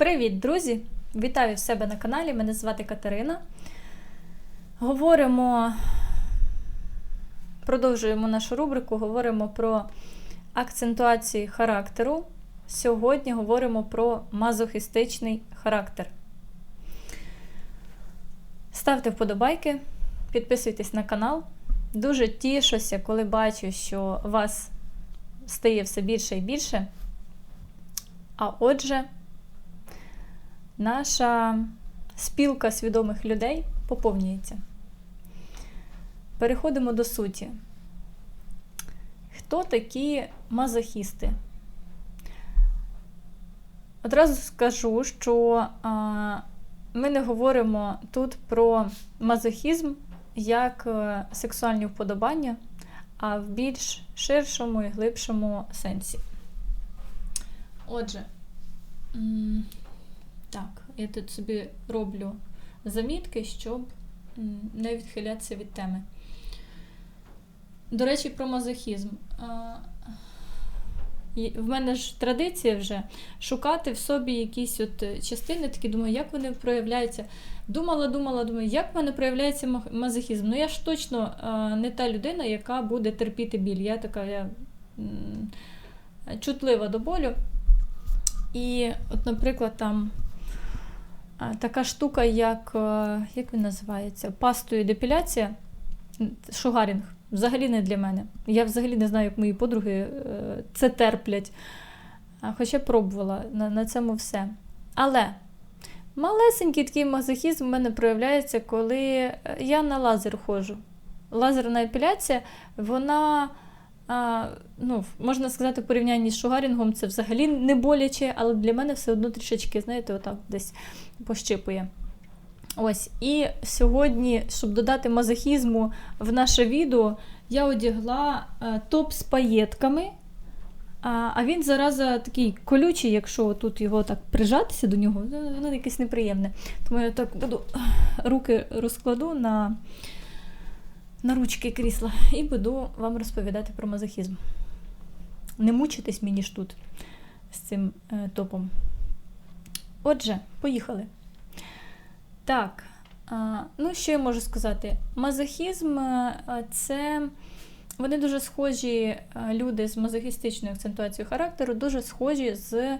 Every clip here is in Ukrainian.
Привіт, друзі! Вітаю в себе на каналі. Мене звати Катерина. Говоримо, продовжуємо нашу рубрику, говоримо про акцентуації характеру. Сьогодні говоримо про мазохістичний характер. Ставте вподобайки, підписуйтесь на канал. Дуже тішуся, коли бачу, що вас стає все більше і більше. А отже, наша спілка свідомих людей поповнюється. Переходимо до суті. Хто такі мазохісти? Одразу скажу, що ми не говоримо тут про мазохізм як е, сексуальні вподобання, а в більш ширшому і глибшому сенсі. Отже, так, я тут собі роблю замітки, щоб не відхилятися від теми. До речі, про мазохізм. В мене ж традиція вже шукати в собі якісь от е, частини, такі думаю, як вони проявляються. Думала, думала, думаю, як в мене проявляється мазохізм. Ну я ж точно не та людина, яка буде терпіти біль. Я така я, чутлива до болю. І, от, наприклад, там така штука, як, е, як він називається, пастою депіляція, шугарінг. Взагалі не для мене. Я взагалі не знаю, як мої подруги е, це терплять. Хоча пробувала на, на цьому все. Але малесенький такий мазохізм в мене проявляється, коли е, я на лазер ходжу. Лазерна епіляція, вона, а, ну, можна сказати, в порівнянні з шугарінгом це взагалі не боляче, але для мене все одно трішечки, знаєте, отак десь пощипує. Ось, і сьогодні, щоб додати мазохізму в наше відео, я одягла е, топ з паєтками. А, а він зараза такий колючий, якщо тут його так прижатися до нього, ну, воно якесь неприємне. Тому я так буду руки розкладу на, на ручки крісла і буду вам розповідати про мазохізм. Не мучитесь мені ж тут з цим е, топом. Отже, поїхали. Так, ну що я можу сказати? Мазохізм е, це. Вони дуже схожі, е, люди з мазохістичною акцентуацією характеру, дуже схожі з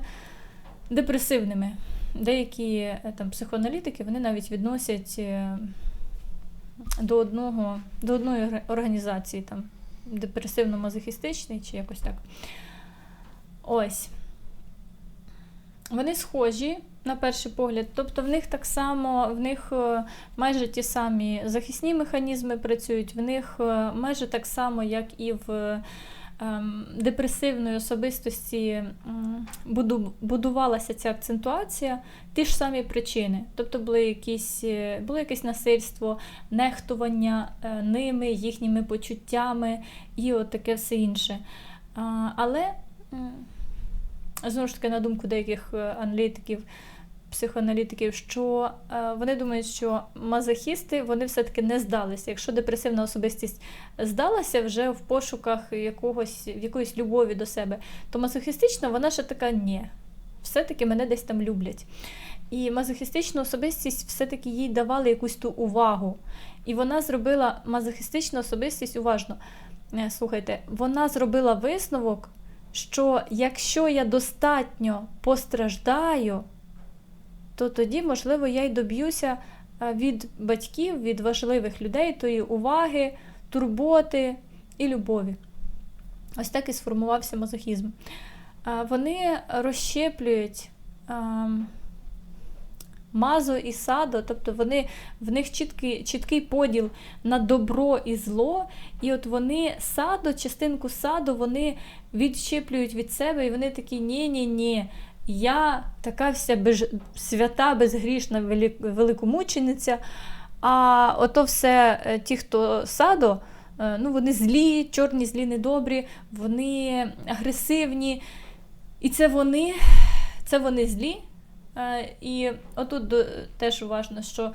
депресивними. Деякі там психоаналітики вони навіть відносять до одного, до одної організації, там, депресивно-мазохістичний чи якось так. Ось. Вони схожі на перший погляд, тобто в них так само, в них е, майже ті самі захисні механізми працюють, в них е, майже так само, як і в депресивної особистості будувалася ця акцентуація, ті ж самі причини. Тобто були якісь, е, було якесь насильство, нехтування е, ними, їхніми почуттями і от таке все інше. Але знову ж таки, на думку деяких е, аналітиків, психоаналітиків, що е, вони думають, що мазохісти вони все-таки не здалися. Якщо депресивна особистість здалася вже в пошуках якогось, якоїсь любові до себе, то мазохістична вона ще така ні. Все-таки мене десь там люблять. І мазохістичну особистість все-таки їй давали якусь ту увагу. І вона зробила мазохістичну особистість уважно. Е, Слухайте, вона зробила висновок, що якщо я достатньо постраждаю, то тоді, можливо, я й доб'юся е, від батьків, від важливих людей тої уваги, турботи і любові. Ось так і сформувався мазохізм. Е, Вони розщеплюють ем, мазо і садо, тобто вони, в них чіткий, чіткий поділ на добро і зло, і от вони садо, частинку саду, вони відщеплюють від себе, і вони такі ні-ні-ні. Я така вся без, свята, безгрішна великомучениця. А ото все е, ті, хто садо, е, ну вони злі, чорні, злі, недобрі, вони агресивні. І це вони, це вони злі. Е, І отут теж уважно, що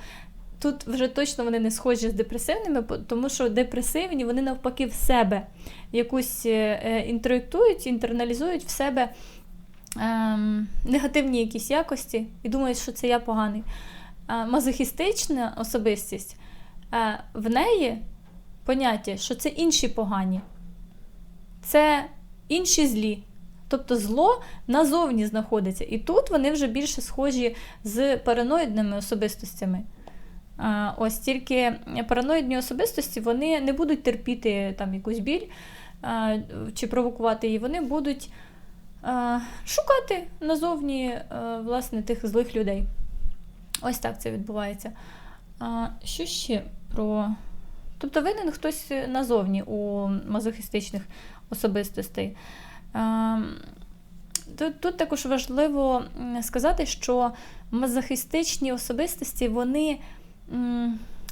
тут вже точно вони не схожі з депресивними, тому що депресивні вони навпаки в себе якусь інтроєктують, інтерналізують в себе ем, негативні якісь якості і думають, що це я поганий. Е, мазохістична особистість е, в неї поняття, що це інші погані, це інші злі. Тобто зло назовні знаходиться. І тут вони вже більше схожі з параноїдними особистостями. А, Ось тільки параноїдні особистості вони не будуть терпіти там якусь біль а, чи провокувати її, вони будуть шукати назовні власне, тих злих людей. Ось так це відбувається. Що ще про. Тобто винен хтось назовні у мазохістичних особистостей. Тут, тут також важливо сказати, що мазохістичні особистості, вони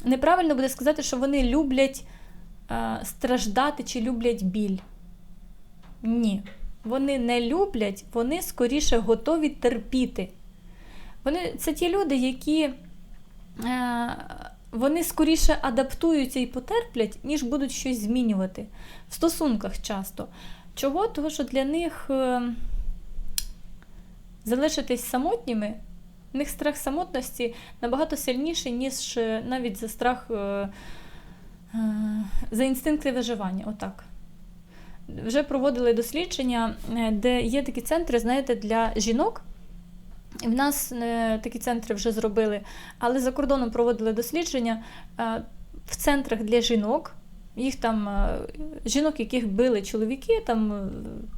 неправильно буде сказати, що вони люблять страждати чи люблять біль. Ні. Вони не люблять, вони скоріше готові терпіти. Вони, Це ті люди, які вони скоріше адаптуються і потерплять, ніж будуть щось змінювати. В стосунках часто. Чого? Тому що для них е, залишитись самотніми, в них страх самотності набагато сильніший, ніж е, навіть за страх е, за інстинкти виживання. Отак. Вже проводили дослідження, де є такі центри, знаєте, для жінок. В нас такі центри вже зробили, але за кордоном проводили дослідження в центрах для жінок. Їх там е, жінок, яких били чоловіки, там е,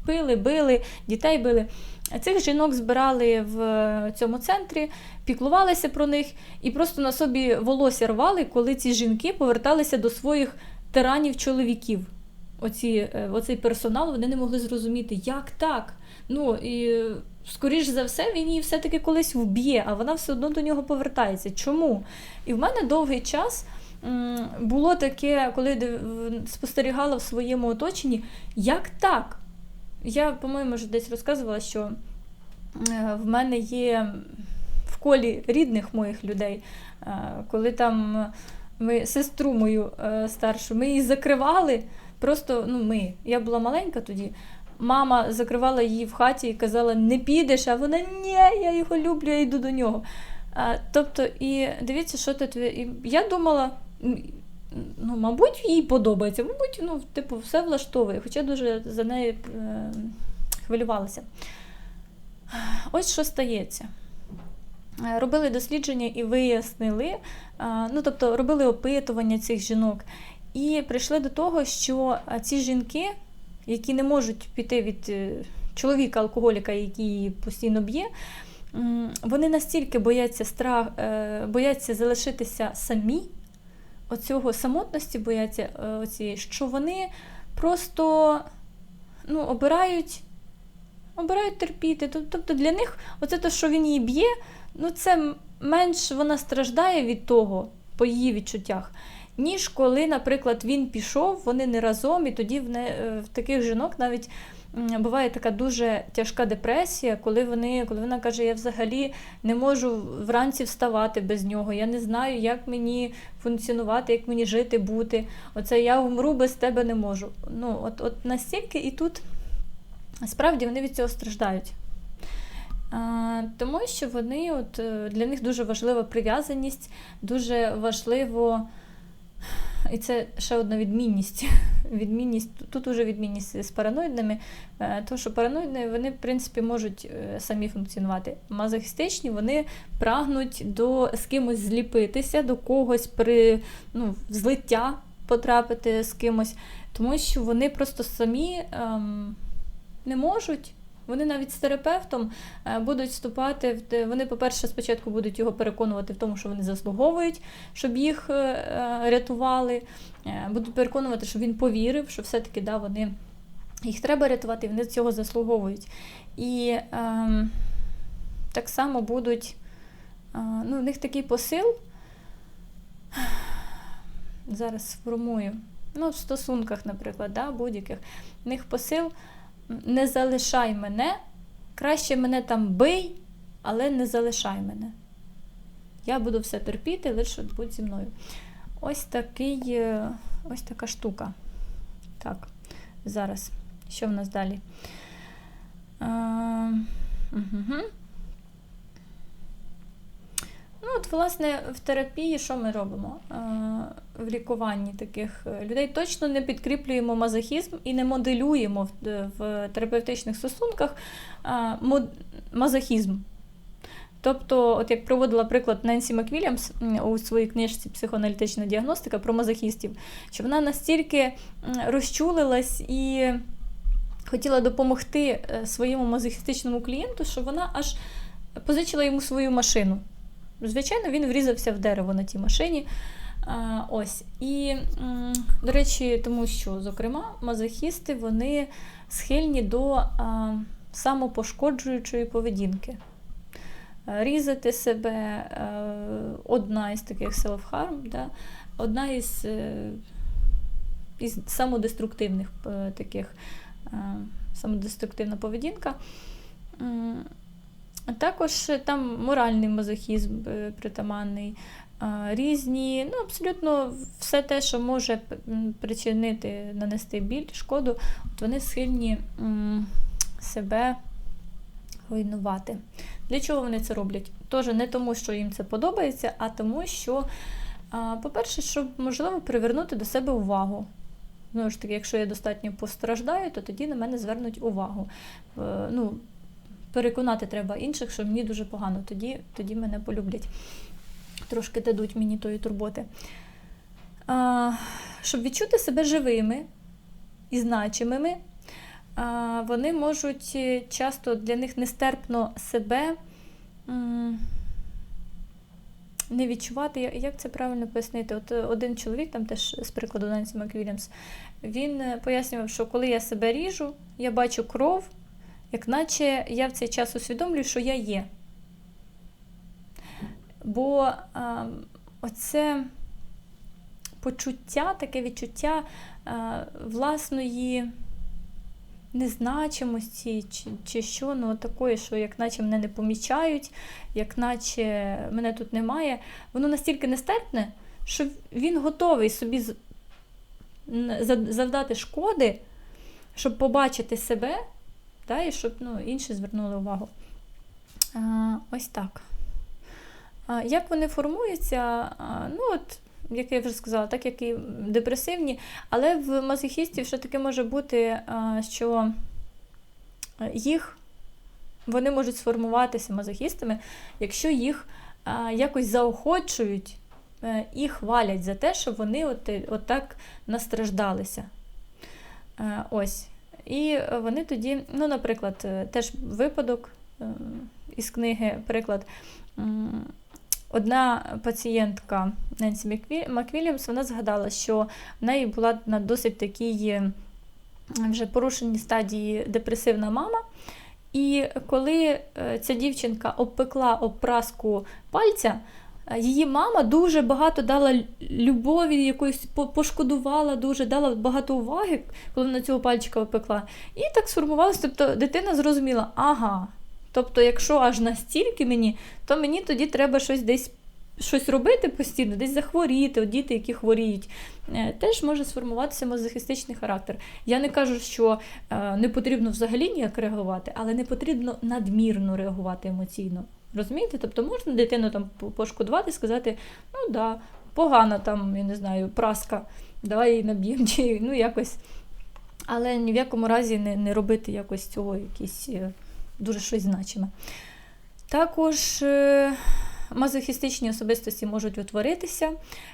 пили, били, дітей били. Цих жінок збирали в цьому центрі, піклувалися про них і просто на собі волосся рвали, коли ці жінки поверталися до своїх тиранів-чоловіків. Оці, е, Оцей персонал вони не могли зрозуміти, як так. Ну і скоріш за все, він її все-таки колись вб'є, а вона все одно до нього повертається. Чому? І в мене довгий час було таке, коли спостерігала в своєму оточенні, як так? Я, по-моєму, вже десь розказувала, що е, в мене є в колі рідних моїх людей, е, коли там ми сестру мою старшу, ми її закривали. Просто ну ми, я була маленька тоді. Мама закривала її в хаті і казала, не підеш, а вона ні, я його люблю, я йду до нього. А, Тобто, і дивіться, що тут. І я думала, ну, мабуть, їй подобається, мабуть, ну, типу, все влаштовує, хоча дуже за нею е, хвилювалася. Ось що стається. Е, робили дослідження і вияснили, ну, тобто робили опитування цих жінок, і прийшли до того, що ці жінки, які не можуть піти від чоловіка-алкоголіка, який постійно б'є, вони настільки бояться страх, бояться залишитися самі оцього самотності бояться, е, оці, що вони просто ну, обирають обирають терпіти. Тобто для них оце те, що він її б'є, ну це менш вона страждає від того, по її відчуттях, ніж коли, наприклад, він пішов, вони не разом, і тоді в, не, е, в таких жінок навіть буває така дуже тяжка депресія, коли вони, коли вона каже, я взагалі не можу вранці вставати без нього, я не знаю, як мені функціонувати, як мені жити, бути. Оце я вмру без тебе не можу. Ну, От от настільки і тут справді вони від цього страждають. Тому що вони, от е, для них дуже важлива прив'язаність, дуже важливо. І це ще одна відмінність. відмінність Тут уже відмінність з параноїдними, е, тому що параноїдні вони, в принципі, можуть е, самі функціонувати. Мазохістичні вони прагнуть до з кимось зліпитися, до когось при ну, злиття потрапити з кимось, тому що вони просто самі ем, не можуть. Вони навіть з терапевтом е, будуть вступати в вони, по-перше, спочатку будуть його переконувати в тому, що вони заслуговують, щоб їх е, е, рятували. Будуть переконувати, що він повірив, що все-таки да, вони їх треба рятувати, і вони цього заслуговують. І е, так само будуть, ну, у них такий посил. Зараз сформую. Ну, в стосунках, наприклад, да, будь-яких. У них посил не залишай мене, краще мене там бий, але не залишай мене. Я буду все терпіти, лише будь зі мною. Ось такий, е, ось така штука. Так, зараз, що в нас далі? Е, Угу. Ну, от, власне, в терапії що ми робимо? Е, В лікуванні таких е, людей точно не підкріплюємо мазохізм і не моделюємо в, в терапевтичних стосунках е, мод, мазохізм. Тобто, от як проводила приклад Ненсі Маквільямс у своїй книжці Психоаналітична діагностика про мазохістів, що вона настільки розчулилась і хотіла допомогти е, своєму мазохістичному клієнту, що вона аж позичила йому свою машину. Звичайно, він врізався в дерево на тій машині. Ось. І, до речі, тому що, зокрема, мазохісти вони схильні до самопошкоджуючої поведінки. Різати себе одна із таких self-harm, да? одна із, е, із самодеструктивних е, таких самодеструктивна поведінка. Також там моральний мазохізм е, притаманний, різні, ну, абсолютно все те, що може причинити, нанести біль, шкоду, от вони схильні себе руйнувати. Для чого вони це роблять? Тож не тому, що їм це подобається, а тому, що, по-перше, щоб можливо привернути до себе увагу. Знову ж таки, якщо я достатньо постраждаю, то тоді на мене звернуть увагу. Е, ну, Переконати треба інших, що мені дуже погано, тоді тоді мене полюблять. Трошки дадуть мені тої турботи. А, Щоб відчути себе живими і значимими, а, вони можуть е, часто для них нестерпно себе не відчувати, як це правильно пояснити. От е, один чоловік, там теж з прикладу Нансі Маквілямс, він е, пояснював, що коли я себе ріжу, я бачу кров, як наче я в цей час усвідомлюю, що я є. Бо а, оце почуття, таке відчуття а, власної незначимості, чи чи що, ну такої, що як наче мене не помічають, як наче мене тут немає, воно настільки нестерпне, що він готовий собі завдати шкоди, щоб побачити себе, та, і щоб ну, інші звернули увагу. А, Ось так. Як вони формуються? Ну от як я вже сказала, так як і депресивні, але в мазохістів ще таке може бути, що їх вони можуть сформуватися мазохістами, якщо їх якось заохочують е, і хвалять за те, що вони от, от так настраждалися. Е, ось. І вони тоді, ну, наприклад, е, теж випадок із книги, приклад. Одна пацієнтка Ненсі Маквілімс, вона згадала, що в неї була на досить такій е, вже порушеній стадії депресивна мама. І коли е, ця дівчинка обпекла обпраску пальця, е, її мама дуже багато дала любові, якоїсь пошкодувала, дуже дала багато уваги, коли вона цього пальчика обпекла. І так сформувалося, тобто дитина зрозуміла, ага. Тобто, якщо аж настільки мені, то мені тоді треба щось десь щось робити постійно, десь захворіти, от діти, які хворіють, е, теж може сформуватися мазохістичний характер. Я не кажу, що е, не потрібно взагалі ніяк реагувати, але не потрібно надмірно реагувати емоційно. Розумієте? Тобто можна дитину там пошкодувати, сказати, ну да, погано там, я не знаю, праска, давай її наб'ємо, чи ну якось. Але ні в якому разі не не робити якось цього якісь е, дуже щось значиме. Також е, мазохістичні особистості можуть утворитися,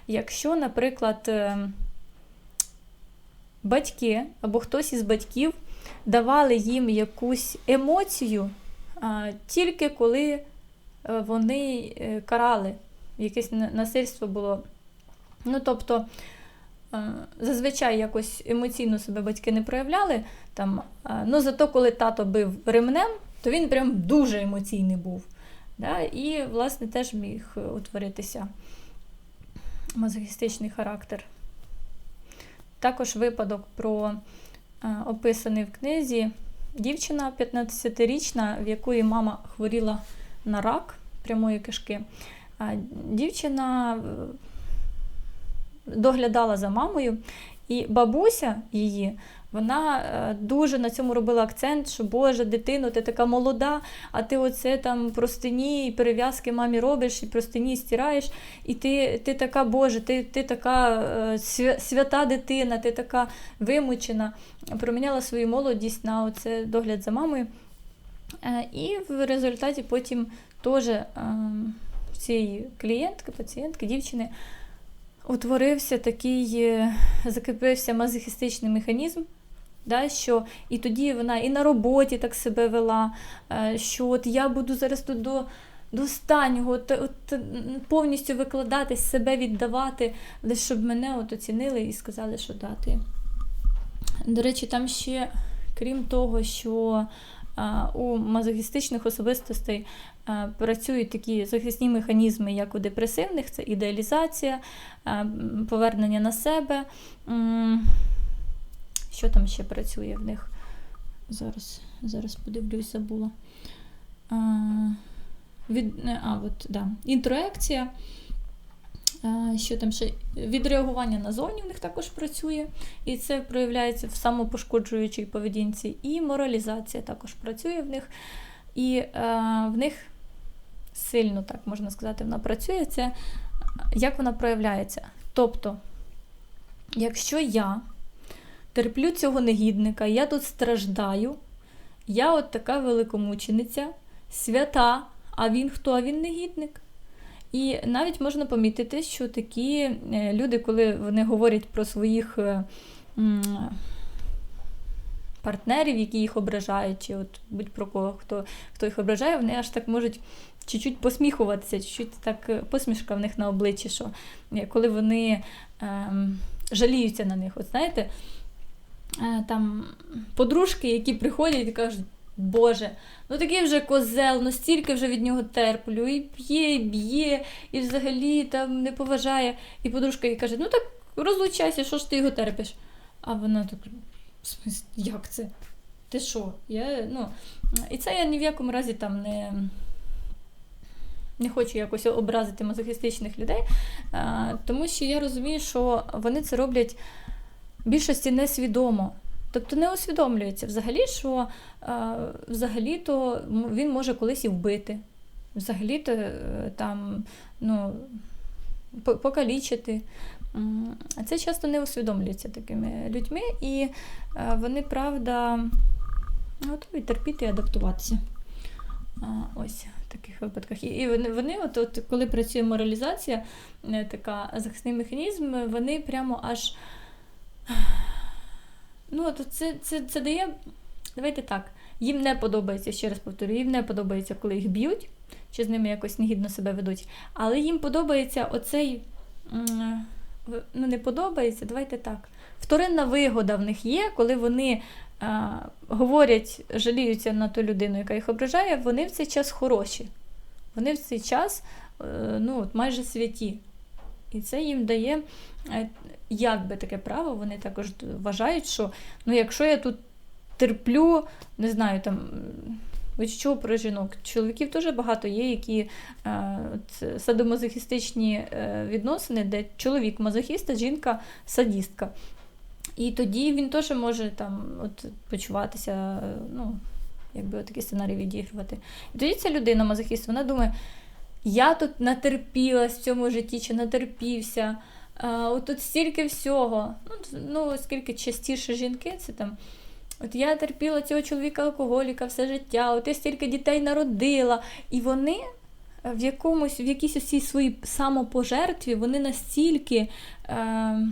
якщо, наприклад, е, батьки або хтось із батьків давали їм якусь емоцію тільки коли е, вони карали, якесь насильство було. Ну, тобто, Зазвичай якось емоційно себе батьки не проявляли, там, ну зато коли тато бив ремнем, то він прям дуже емоційний був. Да? І, власне, теж міг утворитися мазохістичний характер. Також випадок про е, описаний в книзі дівчина 15-річна, в якої мама хворіла на рак прямої кишки. Дівчина е, доглядала за мамою, і бабуся її Вона е, дуже на цьому робила акцент, що Боже, дитино, ти така молода, а ти оце там простині і перев'язки мамі робиш, і простині стираєш, і ти ти така Боже, ти ти така е, свята дитина, ти така вимучена. Проміняла свою молодість на оце догляд за мамою. Е, І в результаті потім теж цієї клієнтки, пацієнтки, дівчини утворився такий, закріпився мазохістичний механізм. Да, що І тоді вона і на роботі так себе вела, е, що от я буду зараз тут до, до останнього от, от, повністю викладатись, себе віддавати, лише щоб мене от оцінили і сказали, що да, ти. До речі, там ще, крім того, що а, у мазохістичних особистостей а, працюють такі захисні механізми, як у депресивних, це ідеалізація, повернення на себе. Що там ще працює в них? Зараз, зараз подивлюсь, забула. А, від, а, от, да. Інтроекція. А, Що там ще? Відреагування назовні в них також працює, і це проявляється в самопошкоджуючій поведінці. І моралізація також працює в них. І е, в них сильно, так можна сказати, вона працює. Це як вона проявляється. Тобто, якщо я терплю цього негідника, я тут страждаю, я от така великомучениця, свята, а він хто? А він негідник. І навіть можна помітити, що такі е, люди, коли вони говорять про своїх е, партнерів, які їх ображають, чи от будь-про кого, хто, хто їх ображає, вони аж так можуть чуть-чуть посміхуватися, чуть-чуть так е, посмішка в них на обличчі, що коли вони ем, жаліються на них. От знаєте, там подружки, які приходять і кажуть, Боже, ну такий вже козел, ну стільки вже від нього терплю, і п'є, і б'є, і взагалі там не поважає. І подружка їй каже, ну так розлучайся, що ж ти його терпиш? А вона так, «В смислі, як це? Ти що? Я, ну, і це я ні в якому разі там не. Не хочу якось образити мазохістичних людей, тому що я розумію, що вони це роблять більшості несвідомо. Тобто не усвідомлюється взагалі, що а, взагалі-то він може колись і вбити, взагалі-то е, там, ну, покалічити. Це часто не усвідомлюється такими людьми, і е, вони, правда, готові терпіти і адаптуватися. Ось таких випадках. І- вони, вони от, от, коли працює моралізація, е, така захисний механізм, вони прямо аж. Ну, от це, це, це дає. Давайте так. Їм не подобається, ще раз повторюю, їм не подобається, коли їх б'ють, чи з ними якось негідно себе ведуть. Але їм подобається оцей. Ну, не подобається, давайте так. Вторинна вигода в них є, коли вони а, говорять, жаліються на ту людину, яка їх ображає, вони в цей час хороші. Вони в цей час е, ну, от майже святі. І це їм дає е, якби таке право, вони також вважають, що ну, якщо я тут терплю, не знаю, там. Ви що про жінок? Чоловіків дуже багато є, які е, садомазохістичні е, відносини, де чоловік мазохіст, а жінка садістка. І тоді він теж може там от, почуватися, е, ну, якби такий сценарій відігрувати. І тоді ця людина, мазохіст, вона думає, я тут натерпілась в цьому житті, чи натерпівся. От тут стільки всього. Ну, ну, оскільки частіше жінки, це там. От я терпіла цього чоловіка-алкоголіка все життя, от я стільки дітей народила. І вони е, в якомусь, в якійсь усій своїй самопожертві, вони настільки. Е,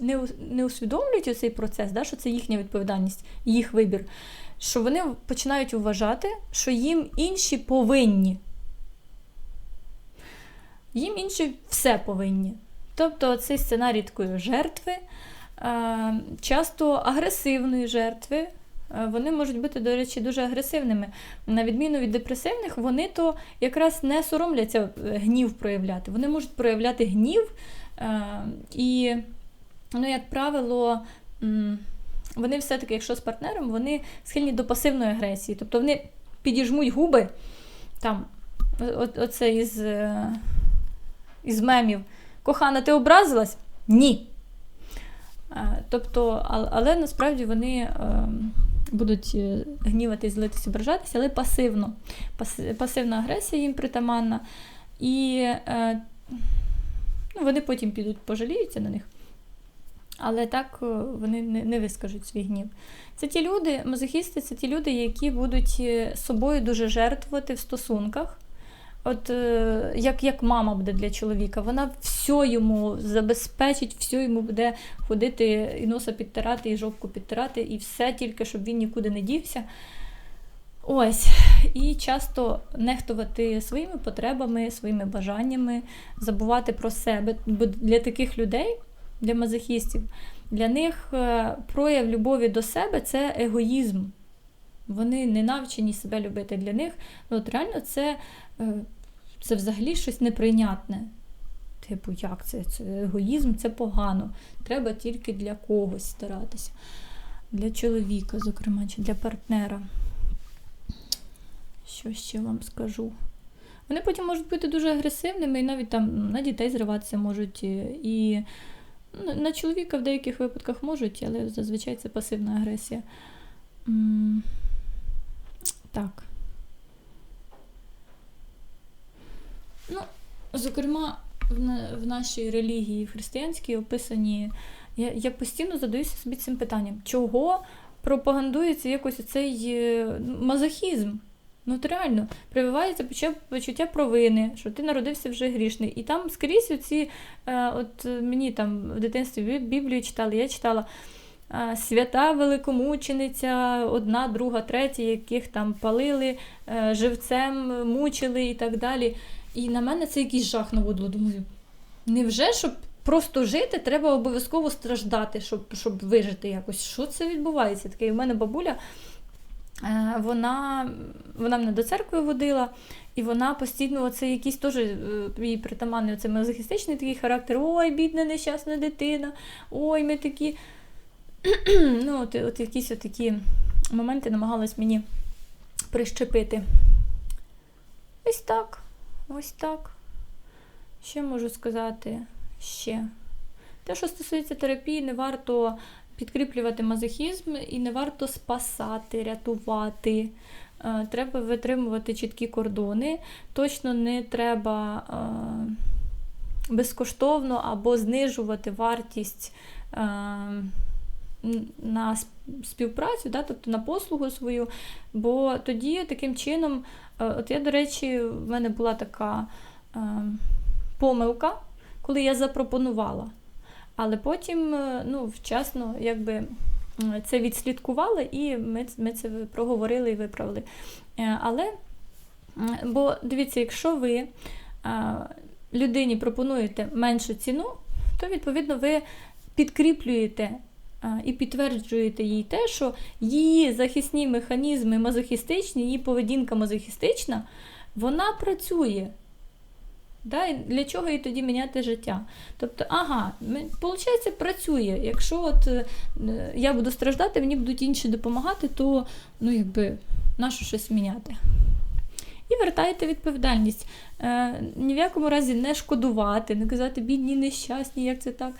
не, не усвідомлюють цей процес, да, що це їхня відповідальність, їх вибір, що вони починають вважати, що їм інші повинні. Їм інші все повинні. Тобто цей сценарій такої жертви, е, часто агресивної жертви, е, вони можуть бути, до речі, дуже агресивними. На відміну від депресивних, вони то якраз не соромляться е, гнів проявляти. Вони можуть проявляти гнів і ну, як правило, вони все-таки, якщо з партнером, вони схильні до пасивної агресії. Тобто вони підіжмуть губи, там, оце із, із мемів. Кохана, ти образилась? Ні. Е, тобто, але насправді вони е, будуть е, гніватись, злитись, ображатися, але пасивно. Пасивна агресія їм притаманна. І ну, вони потім підуть пожаліються на них. Але так вони не, не вискажуть свій гнів. Це ті люди, мазохісти, це ті люди, які будуть собою дуже жертвувати в стосунках. От е, як, як мама буде для чоловіка, вона все йому забезпечить, все йому буде ходити і носа підтирати, і жопку підтирати, і все тільки, щоб він нікуди не дівся. Ось. І часто нехтувати своїми потребами, своїми бажаннями, забувати про себе. Бо для таких людей, для мазохістів, для них е, прояв любові до себе це егоїзм. Вони не навчені себе любити. Для них ну, от реально це, е, це взагалі щось неприйнятне. Типу, як це? Це егоїзм, це погано. Треба тільки для когось старатися. Для чоловіка, зокрема, чи для партнера. Що ще вам скажу? Вони потім можуть бути дуже агресивними і навіть там на дітей зриватися можуть. І, на чоловіка в деяких випадках можуть, але зазвичай це пасивна агресія. Так. Ну, зокрема, в, в нашій релігії в християнській описані. Я, я постійно задаюся собі цим питанням, чого пропагандується якось цей мазохізм? Ну, от реально, прививається почуття провини, що ти народився вже грішний. І там скрізь оці, е, от е, мені там в дитинстві Біблію читали, я читала е, свята великомучениця, одна, друга, третя, яких там палили, е, живцем мучили і так далі. І на мене це якийсь жах наводило. Думаю, невже, щоб просто жити, треба обов'язково страждати, щоб, щоб вижити якось? Що це відбувається? Таке, і в мене бабуля. Е, Вона, вона мене до церкви водила, і вона постійно, оце якийсь теж е, їй притаманний оце мазохістичний такий характер. Ой, бідна нещасна дитина, ой, ми такі. ну, от, от якісь от такі моменти намагалась мені прищепити. Ось так. Ось так. Що можу сказати ще? Те, що стосується терапії, не варто підкріплювати мазохізм і не варто спасати, рятувати. Е, Треба витримувати чіткі кордони. Точно не треба е, безкоштовно або знижувати вартість е, на співпрацю, да, тобто на послугу свою. Бо тоді таким чином, е, от я, до речі, в мене була така е, помилка, коли я запропонувала. Але потім е, ну, вчасно якби, це відслідкували і ми, ми це проговорили і виправили. Е, Але, бо дивіться, якщо ви людині пропонуєте меншу ціну, то відповідно ви підкріплюєте і підтверджуєте їй те, що її захисні механізми мазохістичні, її поведінка мазохістична, вона працює. Да? І для чого їй тоді міняти життя? Тобто, ага, виходить, працює. Якщо от е, я буду страждати, мені будуть інші допомагати, то ну, якби, нащо щось міняти? І вертаєте відповідальність. Е, ні в якому разі не шкодувати, не казати бідні, нещасні, як це так.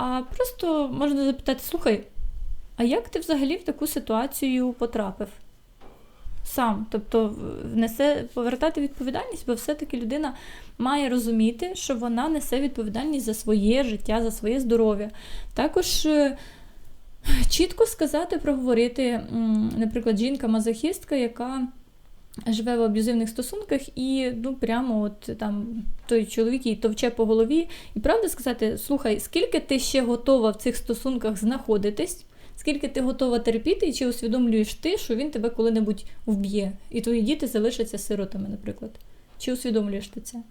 А просто можна запитати: слухай, а як ти взагалі в таку ситуацію потрапив? Сам, тобто несе повертати відповідальність, бо все-таки людина має розуміти, що вона несе відповідальність за своє життя, за своє здоров'я. Також е, чітко сказати, проговорити, наприклад, жінка-мазохістка, яка живе в аб'юзивних стосунках, і ну прямо от там той чоловік їй товче по голові, і правда сказати: слухай, скільки ти ще готова в цих стосунках знаходитись? Скільки ти готова терпіти, і чи усвідомлюєш ти, що він тебе коли-небудь вб'є, і твої діти залишаться сиротами, наприклад. Чи усвідомлюєш ти це?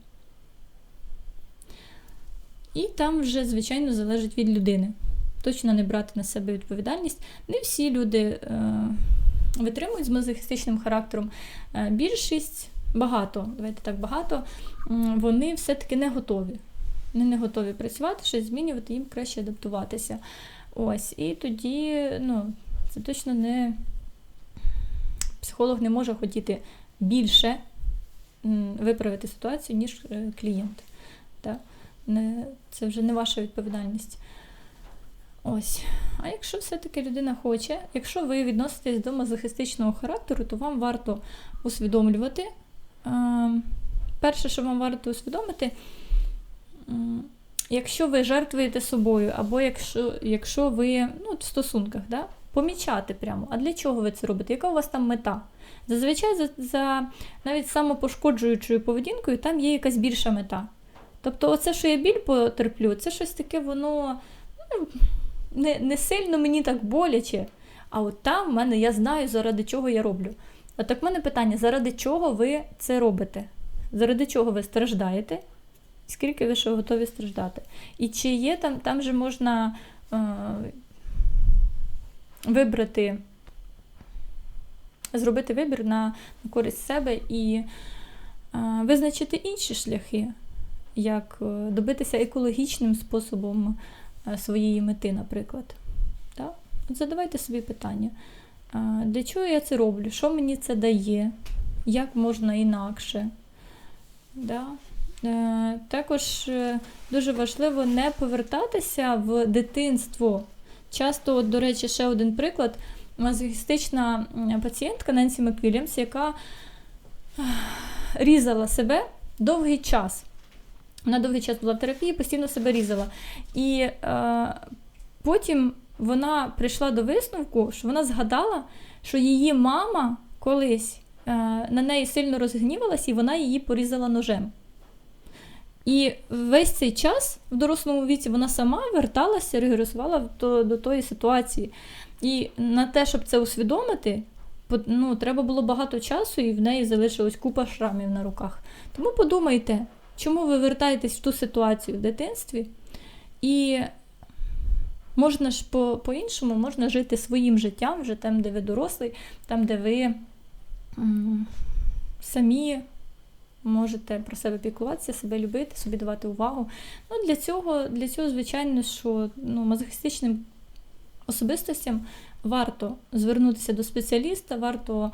І там вже, звичайно, залежить від людини. Точно не брати на себе відповідальність. Не всі люди е, витримують з мазохістичним характером. Е, більшість, багато, давайте так, багато, вони все-таки не готові. Вони не готові працювати, щось змінювати, їм краще адаптуватися. Ось, і тоді, ну, це точно не психолог не може хотіти більше виправити ситуацію, ніж е, клієнт. Так? Не, це вже не ваша відповідальність. Ось. А якщо все-таки людина хоче, якщо ви відноситесь до мазохістичного характеру, то вам варто усвідомлювати. е, Перше, що вам варто усвідомити, якщо ви жертвуєте собою, або якщо, якщо ви ну, в стосунках, да, помічати прямо, а для чого ви це робите? Яка у вас там мета? Зазвичай за, за навіть самопошкоджуючою поведінкою там є якась більша мета. Тобто, оце, що я біль потерплю, це щось таке, воно ну, не, не сильно мені так боляче. А от там в мене я знаю, заради чого я роблю. А так в мене питання: заради чого ви це робите? Заради чого ви страждаєте? Скільки ви ще готові страждати? І чи є там, там же можна е, вибрати, зробити вибір на, на користь себе і е, визначити інші шляхи, як е, добитися екологічним способом своєї мети, наприклад. Так? Задавайте собі питання, е, для чого я це роблю? Що мені це дає? Як можна інакше? Да? Е, Також е, дуже важливо не повертатися в дитинство. Часто, от, до речі, ще один приклад. Мазохістична пацієнтка Ненсі Маквілямс, яка різала себе довгий час. Вона довгий час була в терапії, постійно себе різала. І е, потім вона прийшла до висновку, що вона згадала, що її мама колись е, на неї сильно розгнівалась, і вона її порізала ножем. І весь цей час в дорослому віці вона сама верталася, регресувала до, до тої ситуації. І на те, щоб це усвідомити, ну, треба було багато часу, і в неї залишилась купа шрамів на руках. Тому подумайте, чому ви вертаєтесь в ту ситуацію в дитинстві, і можна ж по- по-іншому можна жити своїм життям, вже там, де ви дорослий, там, де ви м, самі можете про себе піклуватися, себе любити, собі давати увагу. Ну, для цього, для цього звичайно, що ну, мазохістичним особистостям варто звернутися до спеціаліста, варто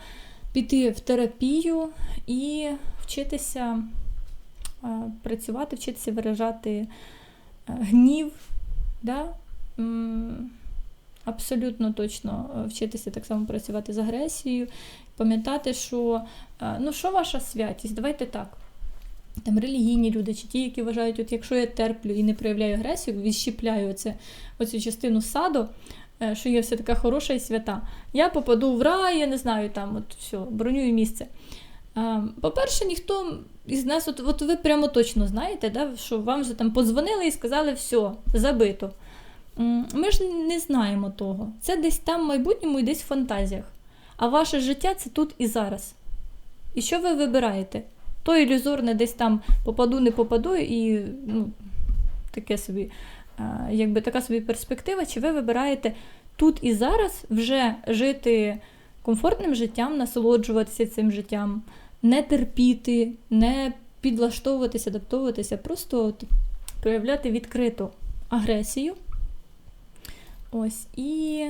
піти в терапію і вчитися працювати, вчитися виражати е, гнів. Да? Абсолютно точно е, вчитися так само працювати з агресією, пам'ятати, що е, ну що ваша святість? Давайте так. Там релігійні люди, чи ті, які вважають, от якщо я терплю і не проявляю агресію, відщіпляю оце, оцю частину саду, е, що є все така хороша і свята, я попаду в рай, я не знаю, там от все, бронюю місце. По-перше, ніхто із нас, от, от ви прямо точно знаєте, да, що вам вже там подзвонили і сказали, все, забито. Ми ж не знаємо того. Це десь там в майбутньому і десь в фантазіях. А ваше життя це тут і зараз. І що ви вибираєте? То ілюзорне десь там попаду, не попаду, і ну, таке собі, якби така собі перспектива, чи ви вибираєте тут і зараз вже жити комфортним життям, насолоджуватися цим життям, не терпіти, не підлаштовуватися, адаптовуватися, просто от, проявляти відкриту агресію. Ось і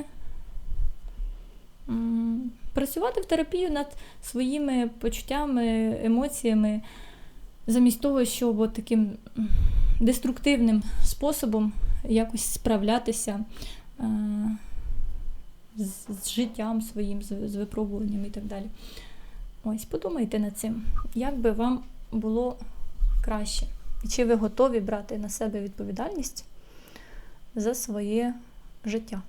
працювати в терапію над своїми почуттями, емоціями, замість того, щоб от таким деструктивним способом якось справлятися е, з, життям своїм, з випробуванням і так далі. Ось, подумайте над цим, як би вам було краще. І чи ви готові брати на себе відповідальність за своє життя?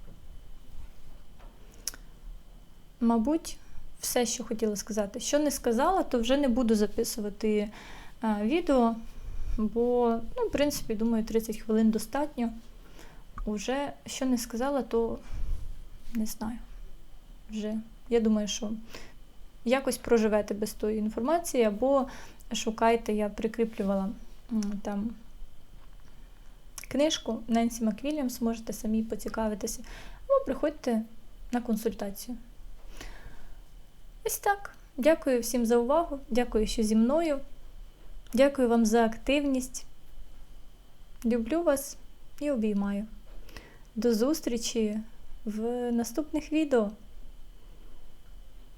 Мабуть, все, що хотіла сказати. Що не сказала, то вже не буду записувати е, відео, бо, ну, в принципі, думаю, 30 хвилин достатньо. Уже що не сказала, то не знаю. Вже я думаю, що якось проживете без тої інформації, або шукайте, я прикріплювала там книжку Ненсі Маквільямс, можете самі поцікавитися, або приходьте на консультацію. Ось так. Дякую всім за увагу. Дякую, що зі мною. Дякую вам за активність. Люблю вас і обіймаю. До зустрічі в наступних відео.